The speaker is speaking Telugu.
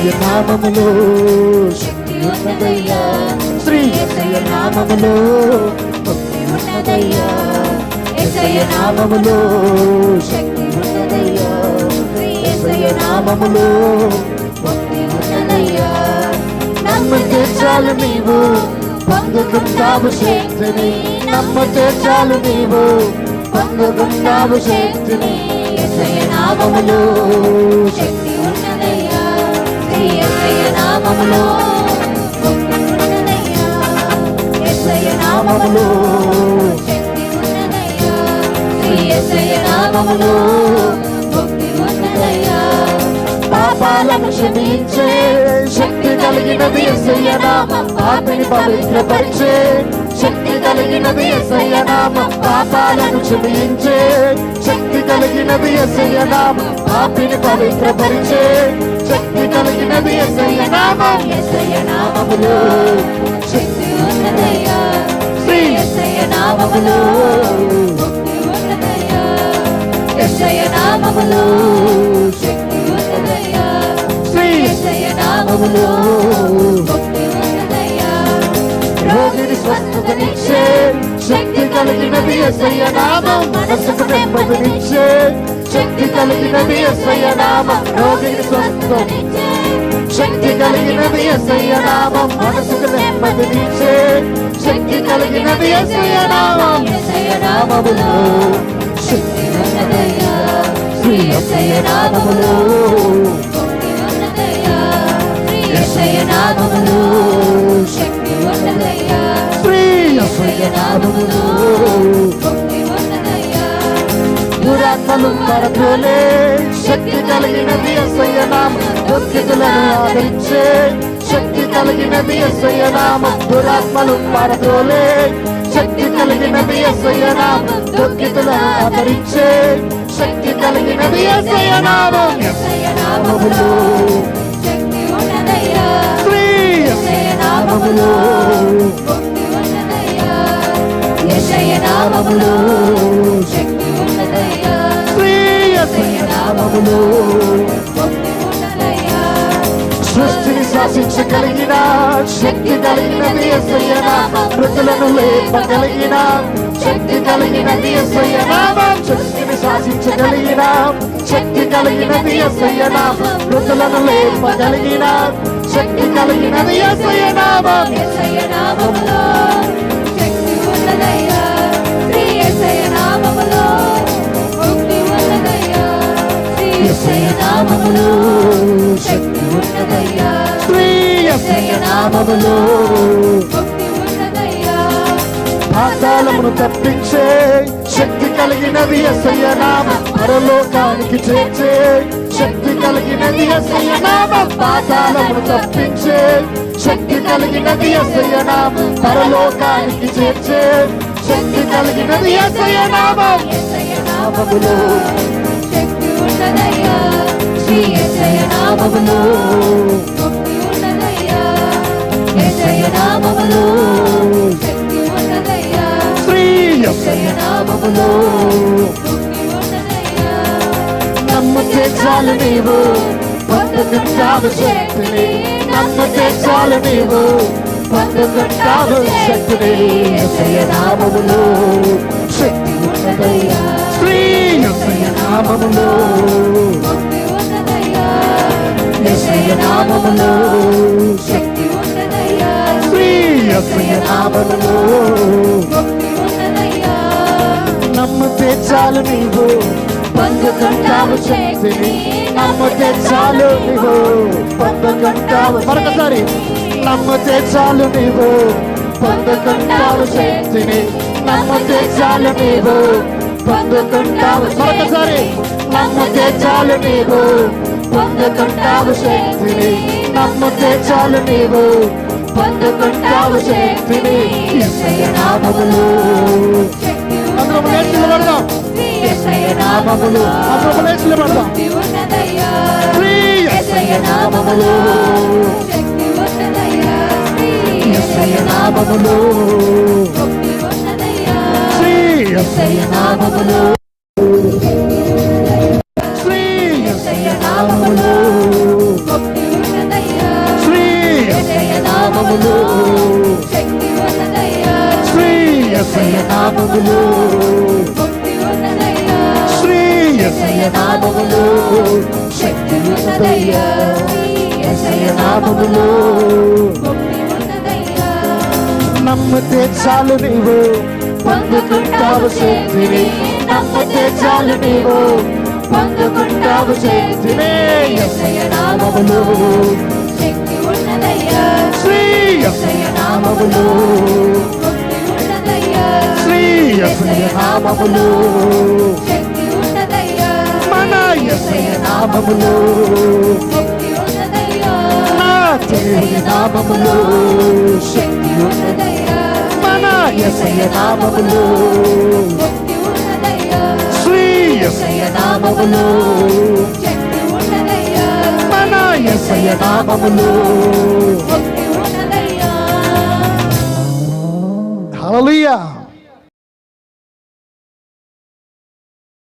ఎస్ఐ నామములో శక్తి ఉన్నదయ్యా శ్రీ ఎస్ఐ నామములో ముక్తి ఉన్నదయ్యా ఎస్ఐ నామములో శక్తి ఉన్నదయ్యా ఎస్ఐ నామములో ముక్తి ఉన్నదయ్యా నమ్మితే చాలు నీవు. పొందుకుంటావు శక్తిని. నమ్మితే చాలు నీవు. పొందుకుంటావు శక్తిని. ఎస్ఐ నామములో శక్తి నామములో ముక్తి ఉన్నదయ్యా పాపాలను క్షమించే శక్తి కలిగినది ఎస్ఐయ నామం. పాపిని పవిత్రపరిచే శక్తి కలిగినది ఎస్ఐయ నామం. పాపాలను క్షమించే శక్తి కలిగినది ఎస్ఐయ నామం. పాపిని పవిత్రపరిచే శక్తి కలిగినది ఎస్ఐయ నామం. ఎస్ఐయ నామములో శక్తి ఉన్నదయ్యా శ్రీ ఎస్ఐయ నామములో ముక్తి ఉన్నదయ్యా ఎస్ఐయ నామములో శక్తి ఉన్నదయ్యా శ్రీ ఎస్ఐయ నామములో ముక్తి ఉన్నదయ్యా రోగిని స్వస్థతనిచ్చే శక్తి కలిగినది ఎస్ఐయ నామం. మనసుకు నెమ్మదినిచ్చే శక్తి కలిగినది ఎస్ఐయ నామం. రోగిని స్వస్థతనిచ్చే శక్తి కలిగినది ఎస్ఐయ నామం. మనసుకు నెమ్మదినిచ్చే శక్తి కలిగినది ఎస్ఐయ నామం. ఎస్ఐయ నామములో శక్తి ఉన్నదయ్యా శక్తి దురాత్మలు శక్తి కలిగినది ఎస్ఐయ దుఃఖితులను ఆదరించే శక్తి కలిగినది ఎస్ఐయ నామం. దురాత్మలు పరద్రోలే. శక్తి కలిగినది ఎస్ఐయ నామం. దుఃఖితులను ఆదరించే. శక్తి కలిగినది ఎస్ఐయ నామం. ఎస్ఐయ నామములో. శక్తి ఉన్నదయ్యా. శ్రీ ఎస్ఐ నామములో. ముక్తి ఉన్నదయ్యా ఎస్ఐయ నామములో. శక్తి శ్రీ ఉన్నదయ్యా సృష్టిని శాసించగలిగిన శక్తి కలిగినది ఎస్ఐయ మృతులను లేపగలిగిన శక్తి కలిగినది ఎస్ఐయ నామం శాసించగలిగిన శక్తి కలిగినది ఎస్ఐయ మృతులను లేపగలిగిన శక్తి కలిగినది శక్తి ఉన్నదయ్యా నామములో. నామములో పాతాళమును తప్పించే శక్తి కలిగినది ఎస్ఐయ నామం. పరలోకానికి చేర్చే శక్తి కలిగినది ఎస్ఐయ నామం. పాతాళమును తప్పించే శక్తి కలిగినది ఎస్ఐయ నామం. పరలోకానికి చేర్చే శక్తి కలిగినది ఎస్ఐయ నామం. ఎస్ఐ నామములో శక్తి ఉన్నదయ్యా. శ్రీ ఎస్ఐ నమ్మితే చాలు నీవు పొందుకుంటావు శక్తిని నమ్మితే చాలు నీవు. పొందుకుంటావు శక్తిని. ఎసయ నామములో శక్తి ఉన్నదయ్యా శ్రీ ఎసయ నామములో ముక్తి ఉన్నదయ్యా ఎసయ నామములో శక్తి ఉన్నదయ్యా నామములో నమ్మితే చాలు నీవు పొందుకుంటావు శక్తిని నమ్మితే చాలు నీవు పొందుకుంటావు మరొకసారి నమ్మితే చాలు నీవు పొందుకుంటావు శక్తిని నమ్మితే చాలు నీవు పొందుకుంటావు మరొకసారి నమ్మితే చాలు నీవు పొందుకుంటావు శక్తిని నమ్మితే చాలు నీవు పొందుకుంటావు శక్తిని. నామములో. నామములో. నామములో. నామములో. నామములో. నామములు. శ్రీ ఎస్ఐ నామములు. శ్రీ ఎస్ఐ నామములు. శక్తి ఉన్నదయ్యా ఎస్ఐ నామములు. నమ్మితే చాలు నీవు. పొందుకుంటావు శక్తిని. నమ్మితే చాలు నీవు. పొందుకుంటావు శక్తిని. ఎస్ఐ నామములు. శక్తి ఉన్నదయ్యా నామములు. ముక్తి శ్రీ ఎస్ఐ నామములు. మన ఎస్ఐ నామములు. నా దేవుని నామములు. శక్తి మన ఎస్ఐ నామములు. శ్రీ నామములు. మన ఎస్ఐ నామములు. Hallelujah.